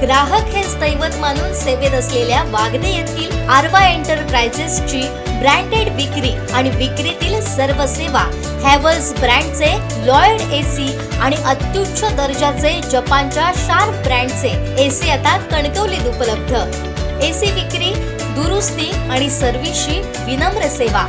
ग्राहक हेच दैवत मानून सेवेत असलेल्या वागदे येथील आरवा एंटरप्राइजेसची ब्रँडेड विक्री आणि विक्रीतील सर्व सेवा हॅवल्स ब्रँडचे लॉयड एसी आणि अत्युच्च दर्जाचे जपानच्या शार्प ब्रँडचे एसी आता कणकवलीत उपलब्ध. एसी विक्री दुरुस्ती आणि सर्व्हिसची विनम्र सेवा.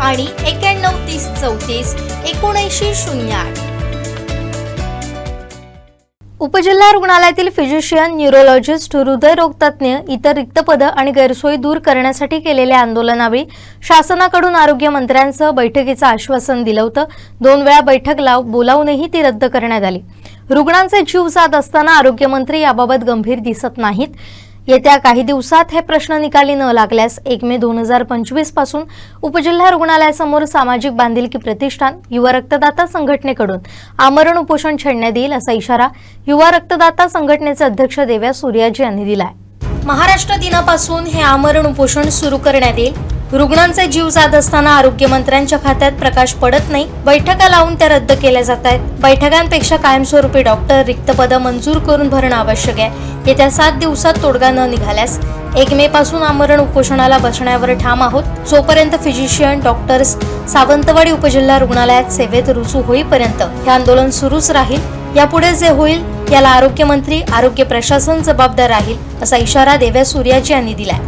आणि एक्याण्णव तीस चौतीस एकोणऐंशी शून्य आठ. उपजिल्हा रुग्णालयातील फिजिशियन न्यूरोलॉजिस्ट हृदयरोग तज्ज्ञ इतर रिक्त पदं आणि गैरसोयी दूर करण्यासाठी केलेल्या आंदोलनावेळी शासनाकडून आरोग्य मंत्र्यांचं बैठकीचं आश्वासन दिलं होतं. दोन वेळा बैठक लाव बोलावूनही ती रद्द करण्यात आली. रुग्णांचे जीव जात असताना आरोग्यमंत्री याबाबत गंभीर दिसत नाहीत. येत्या काही दिवसात हे प्रश्न निकाली न लागल्यास एक मे दोन हजार पंचवीसपासून उपजिल्हा रुग्णालयासमोर सामाजिक बांधिलकी प्रतिष्ठान युवा रक्तदाता संघटनेकडून आमरण उपोषण छेडण्यात येईल असा इशारा युवा रक्तदाता संघटनेचे अध्यक्ष देव्या सूर्याजी यांनी दिलाय. महाराष्ट्र दिनापासून हे आमरण उपोषण सुरू करण्यात येईल. रुग्णांचे जीव जात असताना आरोग्यमंत्र्यांच्या खात्यात प्रकाश पडत नाही. बैठका लावून त्या रद्द केल्या जात आहेत. बैठकांपेक्षा कायमस्वरूपी डॉक्टर रिक्त पदं मंजूर करून भरणं आवश्यक आहे. येत्या सात दिवसात तोडगा न निघाल्यास एक मे पासून आमरण उपोषणाला बसण्यावर ठाम आहोत. जोपर्यंत फिजिशियन डॉक्टर्स सावंतवाडी उपजिल्हा रुग्णालयात सेवेत रुजू होईपर्यंत हे आंदोलन सुरूच राहील. यापुढे जे होईल याला आरोग्यमंत्री आरोग्य प्रशासन जबाबदार राहील असा इशारा देव्या सूर्याजी यांनी दिलाय.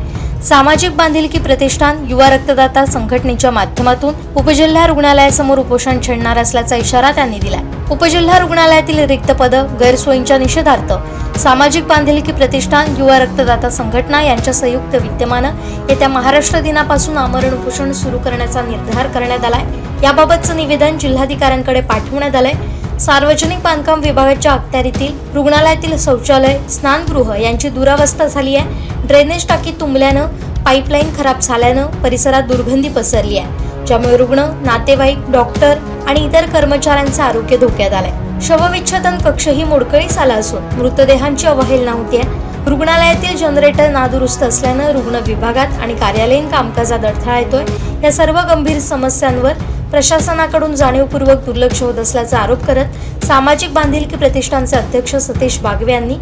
सामाजिक बांधिलकी प्रतिष्ठान युवा रक्तदाता संघटनेच्या माध्यमातून उपजिल्हा रुग्णालयासमोर उपोषण छेडणार असल्याचा इशारा त्यांनी दिला उपजिल्हा रुग्णालयातील रिक्त पदं गैरसोयींच्या निषेधार्थ सामाजिक बांधिलकी प्रतिष्ठान युवा रक्तदाता संघटना यांच्या संयुक्त विद्यमानं येत्या महाराष्ट्र दिनापासून आमरण उपोषण सुरू करण्याचा निर्धार करण्यात आलाय. याबाबतचं निवेदन जिल्हाधिकाऱ्यांकडे पाठवण्यात आलंय. सार्वजनिक बांधकाम विभागाच्या अखत्यारीतील रुग्णालयातील शौचालय स्नानगृह यांची दुरावस्था झाली आहे. ड्रेनेज टाकी तुंबल्यानं पाईपलाईन खराब झाल्यानं परिसरात दुर्गंधी पसरली आहे. ज्यामुळे रुग्ण नातेवाईक डॉक्टर आणि इतर कर्मचाऱ्यांचं आरोग्य धोक्यात आलंय. शवविच्छेदन कक्षही मोडकळीस आला असून मृतदेहांची अवहेलना होती रुग्णालयातील जनरेटर नादुरुस्त असल्यानं रुग्ण विभागात आणि कार्यालयीन कामकाजात अडथळा येतोय. या सर्व गंभीर समस्यांवर प्रशासनाकडून जाणीवपूर्वक दुर्लक्ष होत असल्याचा आरोप करत सामाजिक बांधिलकी प्रतिष्ठानचे अध्यक्ष सतीश बागवे यांनी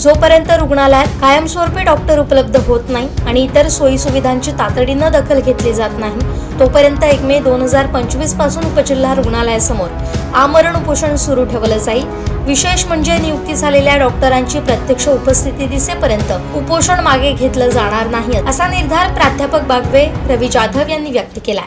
जोपर्यंत रुग्णालयात कायमस्वरूपी डॉक्टर उपलब्ध होत नाही आणि इतर सोयीसुविधांची तातडीनं दखल घेतली जात नाही तोपर्यंत एक मे दोन हजार पंचवीसपासून उपजिल्हा रुग्णालयासमोर आमरण उपोषण सुरू ठेवलं जाईल. विशेष म्हणजे नियुक्ती झालेल्या डॉक्टरांची प्रत्यक्ष उपस्थिती दिसेपर्यंत उपोषण मागे घेतलं जाणार नाही असा निर्धार प्राध्यापक बागवे रवी जाधव यांनी व्यक्त केलाय.